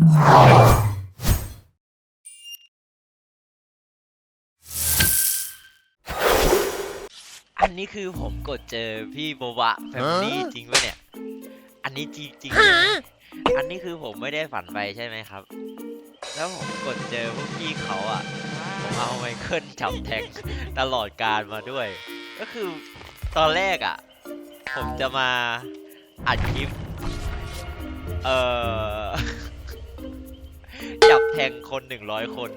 อันนี้คือผมกดเจอพี่โบบะแฟมลี่จริงปะเนี่ย อันนี้จริงจริงๆอันนี้คือผมไม่ได้ฝันไปใช่ไหมครับ แล้วผมกดเจอพวกพี่เขาอะ ผมเอาไมเคิลจับแทงตลอดการมาด้วย ก็คือตอนแรกอะ ผมจะมาอัดคลิป เอ่อ ทงคนหนึ่งร้อยคน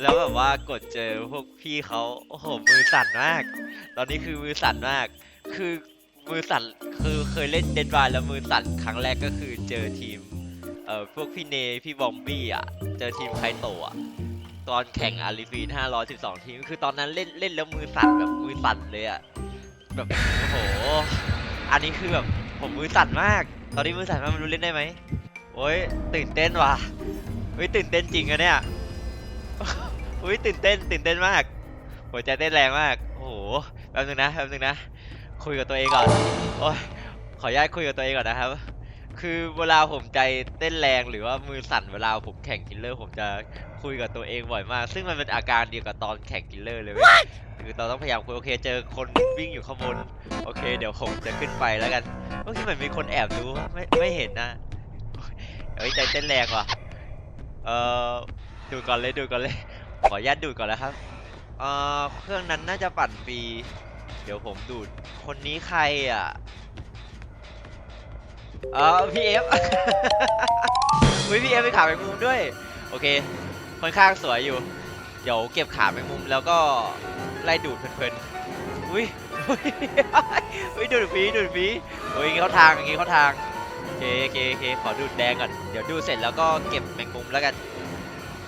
แล้วแบบว่ากดเจอพวกพี่เขาโอ้โหมือสั่นมาก ตอนนี้คือมือสั่นมาก คือมือสั่นคือเคยเล่นเดนบายแล้วมือสั่นครั้งแรกก็คือเจอทีมเอ่อพวกพี่เนพี่บอมบี้อะ เจอทีมไคโตะอะตอนแข่งอาริฟีน512 ทีม คือตอนนั้นเล่นเล่นแล้วมือสั่นแบบมือสั่นเลยอะแบบโอ้โห อันนี้คือแบบผมมือสั่นมาก ตอนนี้มือสั่นมากไม่รู้เล่นได้ไหมโอ้ยตื่นเต้นว่ะ เฮ้ยตื่นเต้นจริงอะเนี่ยอุ้ยตื่นเต้นตื่นเต้นมาก หัวใจเต้นแรงมาก โอ้โหแป๊บนึงนะแป๊บนึงนะ คุยกับตัวเองก่อนโอ้ยขออนุญาตคุยกับตัวเองก่อนนะครับ คือเวลาผมใจเต้นแรงหรือว่ามือสั่นเวลาผมแข่งกิลเลอร์ผมจะคุยกับตัวเองบ่อยมาก ซึ่งมันเป็นอาการเดียวกับตอนแข่งกิลเลอร์เลยเว้ยคือเราต้องพยายามคุยโอเคเจอคนวิ่งอยู่ข้างบน โอเค เดี๋ยวผมจะขึ้นไปแล้วกันเมื่อกี้เหมือนมีคนแอบดูไม่ไม่เห็นนะเฮ้ยใจเต้นแรงว่ะ เอ่อดูก่อนเลยดูก่อนเลย ขออนุญาตดูก่อนแล้วครับเอ่อเครื่องนั้นน่าจะปั่นฟรีเดี๋ยวผมดูด คนนี้ใครอะเออพีเอฟอุ้ยพีเอฟไปขาแมงมุมด้วย โอเคค่อนข้างสวยอยู่ เดี๋ยวเก็บขาแมงมุมแล้วก็ไล่ดูดเพลินๆอุ้ยอุ้ยดูดฟีดูดฟีอุ้ยอย่างงี้เขาทางอย่างงี้เขาทางโอเคโอเคโอเคขอดูดแดงก่อน เดี๋ยวดูเสร็จแล้วก็เก็บแมง แล้วกัน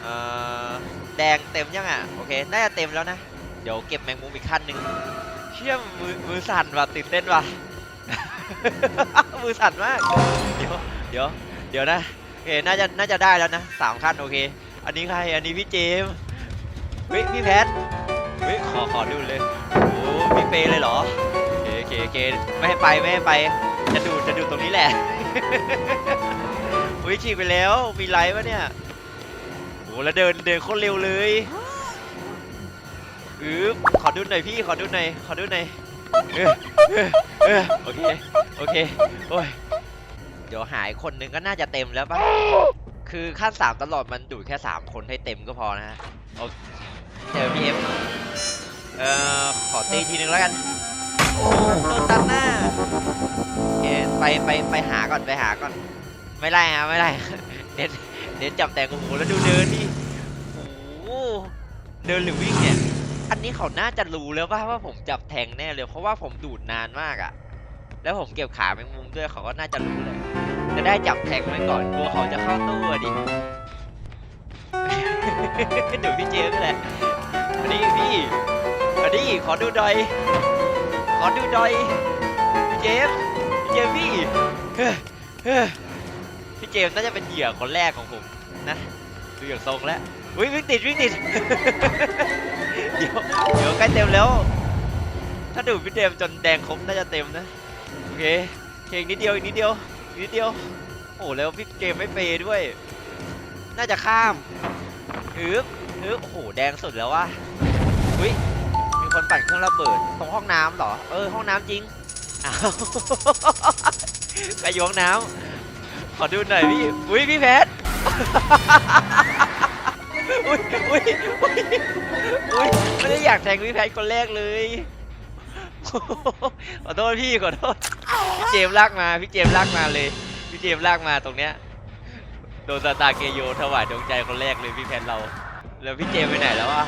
อ่อแดงเต็มยังอะโอเคน่าจะเต็มแล้วนะ เดี๋ยวเก็บแมงมุมอีกขั้นหนึ่งเชื่อมมือมือสั่นว่ะตื่นเต้นว่ะมือสั่นมากเดี๋ยวเดี๋ยวเดี๋ยวนะโอเคน่าจะน่าจะได้แล้วนะสามขั้นโอเค อันนี้ใครอันนี้พี่เจมเฮ้ยพี่แพทเฮ้ยขอขอดูเลยโอ้พี่เฟย์เลยเหรอโอเคโอเคเคไม่ให้ไปไม่ให้ไปจะดูจะดูตรงนี้แหละ อุ้ยฉีกไปแล้ว มีไลฟ์ปะเนี่ยโอ้แล้วเดินเดินโคตรเร็วเลยอือขอดูหน่อยพี่ ขอดูหน่อย ขอดูหน่อยเออเออเออโอเค โอเค โอ้ย เดี๋ยวหายคนหนึงก็น่าจะเต็มแล้วป่ะคือขั้นสามตลอดมันดูดแค่สามคนให้เต็มก็พอนะฮะโอเคเจอพี่เอฟเอ่อ ขอตีทีนึงแล้วกัน โอ้โดนตัดหน้า โอเค ไปไปไปหาก่อน ไปหาก่อน ไม่ไล่ฮะไม่ไล่เน้นเน้นจับแต่งโอ้โหแล้วดูเดินดิโอ้โหเดินหรือวิ่งเนี่ยอันนี้เขาน่าจะรู้แล้วว่าว่าผมจับแทงแน่เลยเพราะว่าผมดูดนานมากอะแล้วผมเก็บขาแมงมุมด้วยเขาก็น่าจะรู้เลย จะได้จับแทงไว้ก่อนกลัวเขาจะเข้าตู้อะดิดูพี่เจมส์แหละอันนี้พี่อันนี้ขอดูดอยขอดูดอยพี่เจมส์พี่เจมส์พี่ พี่เจมส์น่าจะเป็นเหยื่อคนแรกของผมนะดูอย่างทรงแล้ววิ่งติดวิ่งติดเดี๋ยวเดี๋ยวใกล้เต็มแล้ว ถ้าดูพี่เจมส์จนแดงครบน่าจะเต็มนะโอเคเคอีกนิดเดียวอีกนิดเดียวอีกนิดเดียวโอ้แล้วพี่เจมส์ไม่เปย์ด้วย น่าจะข้ามฮึบฮึบโอ้โหแดงสุดแล้ววะอุ้ยมีคนปั่นเครื่องระเบิดตรงห้องน้ำเหรอเออห้องน้ำจริงอ้าวไปอยู่ห้องน้ำ ขอดูหน่อยพี่ อุ้ยพี่แพทอุ้ยอุ้ยอุ้ยอุ้ยไม่ได้อยากแทงพี่แพทคนแรกเลย ขอโทษพี่ขอโทษ พี่เจมลากมา พี่เจมลากมาเลย พี่เจมลากมาตรงเนี้ย โดนตาร์เกโยถวายดวงใจคนแรกเลยพี่แพทเรา แล้วพี่เจมไปไหนแล้ววะ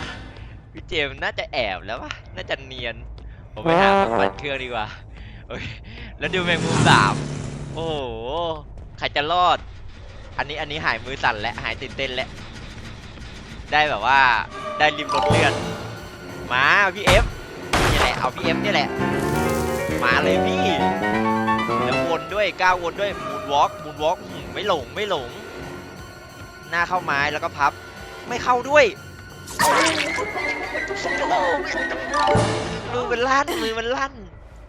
พี่เจมน่าจะแอบแล้ววะ น่าจะเนียน ผมไปหาคนปั่นเครื่องดีกว่าแล้วดูแมงมุมสามโอ้โห ใครจะรอด อันนี้อันนี้หายมือสั่นและหายตื่นเต้นและได้แบบว่าได้ริมรถเลือดมาพี่เอฟนี่แหละเอาพี่เอฟนี่แหละ มาเลยพี่แล้ววนด้วยก้าววนด้วยมูนวอล์กมูนวอล์กไม่หลงไม่หลง หน้าเข้าไม้แล้วก็พับ ไม่เข้าด้วยมือมันลั่นมือมันลั่น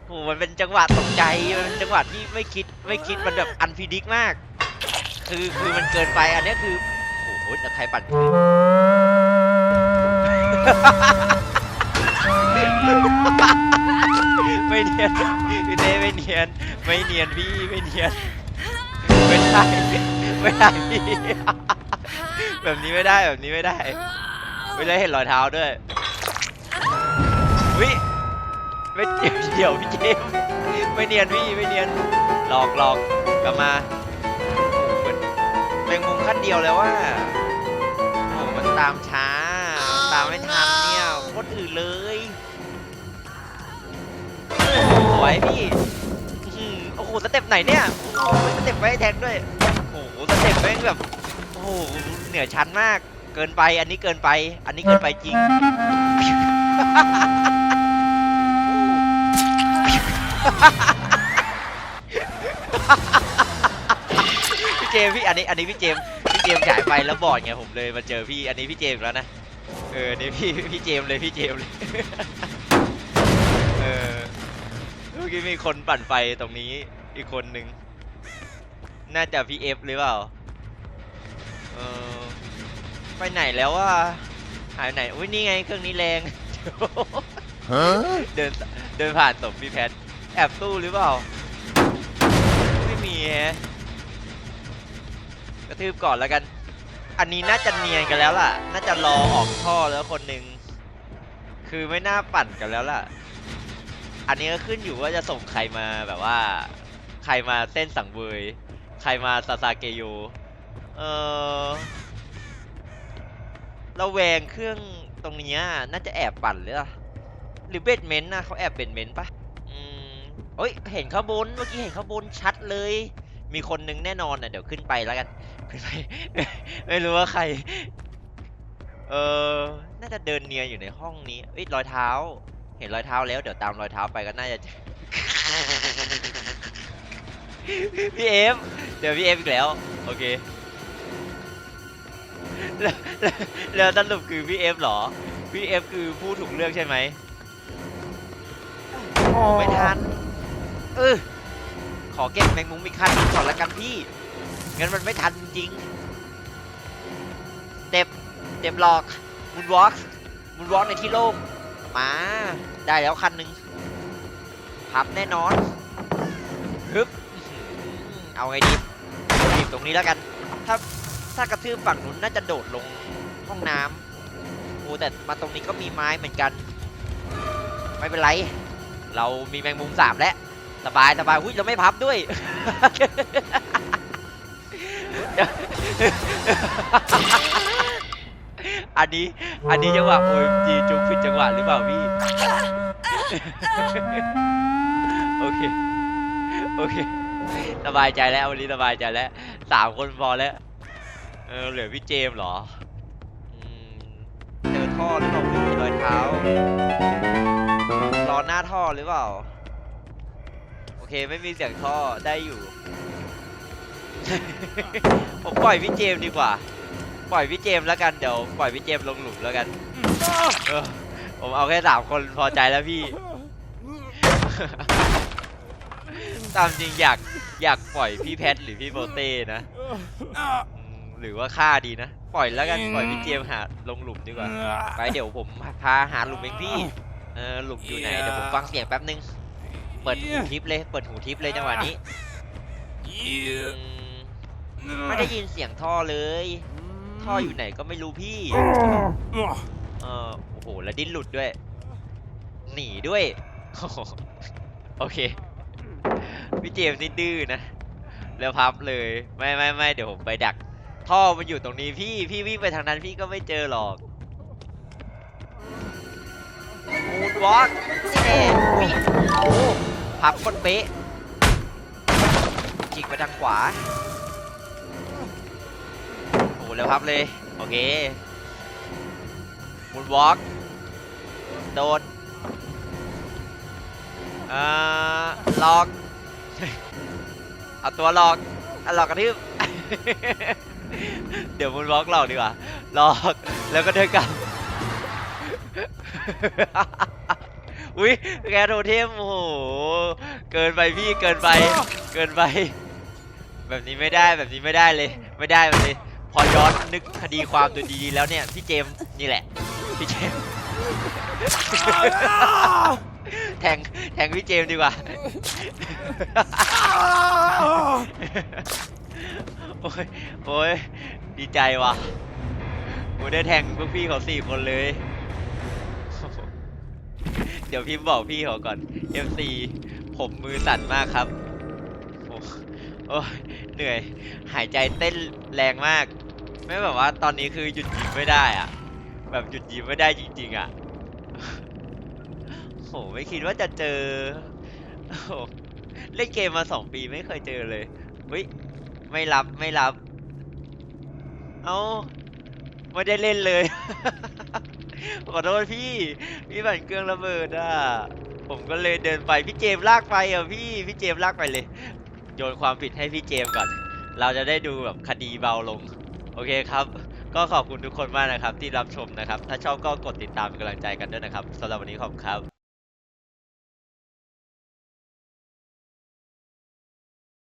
โหมันเป็นจังหวะตกใจ มันเป็นจังหวะที่ไม่คิดไม่คิดมันแบบอันพิดิกมาก คือคือมันเกินไปอันเนี้ยคือโอ้โหแล้วใครปั่นไม่เนียนพี่เต้ไม่เนียน ไม่เนียนพี่ไม่เนียนไม่ได้ไม่ได้พี่แบบนี้ไม่ได้แบบนี้ไม่ได้ไม่ได้เห็นรอยเท้าด้วย ไม่เดี๋ยวเดี๋ยวพี่เจมส์ไม่เนียนพี่ไม่เนียนหลอกหลอกกลับมาเหมือนแมงมุมขั้นเดียวแล้วว่าโอ้มันตามช้าตามไม่ทันเนี่ยโคตรอื่นเลยสวยพี่อื้อหือโอ้โหสเต็ปไหนเนี่ยโอ้โหสเต็ปไว้แทงด้วยโอ้โหสเต็ปแม่งแบบโอ้โหเหนือชั้นมาก เกินไปอันนี้เกินไป อันนี้เกินไปจริง พี่เจมส์พี่อันนี้อันนี้พี่เจมส์พี่เจมส์ฉายไปแล้วบอดไงผมเลยมาเจอพี่อันนี้พี่เจมส์แล้วนะเอออันนี่พี่พี่เจมส์เลยพี่เจมส์เลยเออเมื่อกี้มีคนปั่นไฟตรงนี้อีกคนหนึ่งน่าจะพี่เอฟหรือเปล่าเออไปไหนแล้ววะหายไปไหนอุ้ยนี่ไงเครื่องนี้แรงเดินเดินผ่านศพพี่แพท แอบตู้หรือเปล่า ไม่มีฮะกระทืบก่อนแล้วกัน อันนี้น่าจะเนียนกันแล้วล่ะ น่าจะรอออกท่อแล้วคนหนึ่ง คือไม่น่าปั่นกันแล้วล่ะ อันนี้ก็ขึ้นอยู่ว่าจะส่งใครมาแบบว่า ใครมาเส้นสังเวย ใครมาซาซาเกโย เออระแวงเครื่องตรงนี้น่าจะแอบปั่นหรือเปล่าหรือเบดเมนต์นะเขาแอบเบดเมนต์ปะ เอ้ยเห็นข้างบนเมื่อกี้เห็นข้างบนชัดเลย มีคนนึงแน่นอนอะเดี๋ยวขึ้นไปแล้วกันขึ้นไปไม่รู้ว่าใคร เออน่าจะเดินเนียนอยู่ในห้องนี้เอ้ยรอยเท้า เห็นรอยเท้าแล้วเดี๋ยวตามรอยเท้าไปก็น่าจะพี่เอฟเดี๋ยวพี่เอฟอีกแล้วโอเคแล้วแล้วสรุปคือพี่เอฟเหรอพี่เอฟคือผู้ถูกเลือกใช่ไหมไม่ทัน เออขอเก็บแมงมุมอีกคันหนึ่งก่อนละกันพี่งั้นมันไม่ทันจริงเด็บเด็บหลอกมุนวอล์กมุนวอล์กในที่โล่งมาได้แล้วคันหนึ่งพับแน่นอนฮึบเอาไงดีรีบตรงนี้แล้วกัน ถ้าถ้ากระทืบฝั่งนู้นน่าจะโดดลงห้องน้ำโอ้แต่มาตรงนี้ก็มีไม้เหมือนกัน ไม่เป็นไร เรามีแมงมุมสามแล้ว สบายสบายอุ้ยเราไม่พับด้วย อันนี้ อันนี้จังหวะ OMG จุกผิดจังหวะหรือเปล่าพี่ โอเค โอเค สบายใจแล้ววันนี้สบายใจแล้วสามคนพอแล้ว เออ เหลือพี่เจมเหรอเจอท่อหรือเปล่าพี่รอยเท้า รอหน้าท่อหรือเปล่า เคไม่มีเสียงท่อได้อยู่ ผมปล่อยพี่เจมส์ดีกว่า ปล่อยพี่เจมส์แล้วกันเดี๋ยวปล่อยพี่เจมส์ลงหลุมแล้วกันเออผมเอาแค่สามคนพอใจแล้วพี่ ตามจริงอยากอยากปล่อยพี่แพทหรือพี่โบเต้นะอืมหรือว่าฆ่าดีนะ ปล่อยแล้วกันปล่อยพี่เจมส์หาลงหลุมดีกว่า ไปเดี๋ยวผมพาหาหลุมเองพี่ เออหลุมอยู่ไหนเดี๋ยวผมฟังเสียงแป๊บนึงเปิดหูทิปเลย เปิดหูทิปเลยจังหวะนี้อืมไม่ได้ยินเสียงท่อเลย ท่ออยู่ไหนก็ไม่รู้พี่ เออโอ้โห แล้วดิ้นหลุดด้วย หนีด้วย โอ้โหโอเค พี่เจมส์นี่ดื้อนะ แล้วพับเลย ไม่ไม่ไม่เดี๋ยวผมไปดัก ท่อมันอยู่ตรงนี้พี่ พี่วิ่งไปทางนั้นพี่ก็ไม่เจอหรอกมูดวอล์กนี่แน่อุ๊ยโอ้ พับคนเป๊ะจิกไปทางขวา โอ้แล้วพับเลย โอเคมูดวอล์กโดดอ่าหลอก เอาตัวหลอกเอาหลอกกระทืบ เดี๋ยวมูนวอล์กหลอกดีกว่าหลอกแล้วก็เดินกลับ อุ้ยแกโทเทมโอ้โห เกินไปพี่เกินไป เกินไป แบบนี้ไม่ได้แบบนี้ไม่ได้เลย ไม่ได้เลยพอย้อนนึกคดีความตัวดีๆแล้วเนี่ยพี่เจมส์นี่แหละ พี่เจมส์แทงแทงพี่เจมส์ดีกว่า โอ้ยโอ้ยดีใจว่ะกูได้แทงพวกพี่เขาสี่คนเลย เดี๋ยวพิมพ์บอกพี่เขาก่อน FC ผมมือสั่นมากครับ โอ้โอ้เหนื่อย หายใจเต้นแรงมาก ไม่แบบว่าตอนนี้คือหยุดยิ้มไม่ได้อะแบบหยุดยิ้มไม่ได้จริง ๆอะโหไม่คิดว่าจะเจอโอ้เล่นเกมมาสองปีไม่เคยเจอเลยเฮ้ยไม่รับไม่รับ เอ้า ไม่ได้เล่นเลย ขอโทษพี่ พี่บันเครื่องระเบิดอะ ผมก็เลยเดินไปพี่เจมลากไปอะพี่ พี่เจมลากไปเลย โยนความผิดให้พี่เจมก่อน เราจะได้ดูแบบคดีเบาลง โอเคครับ ก็ขอบคุณทุกคนมากนะครับที่รับชมนะครับ ถ้าชอบก็กดติดตามเป็นกำลังใจกันด้วยนะครับสำหรับวันนี้ขอบคุณครับ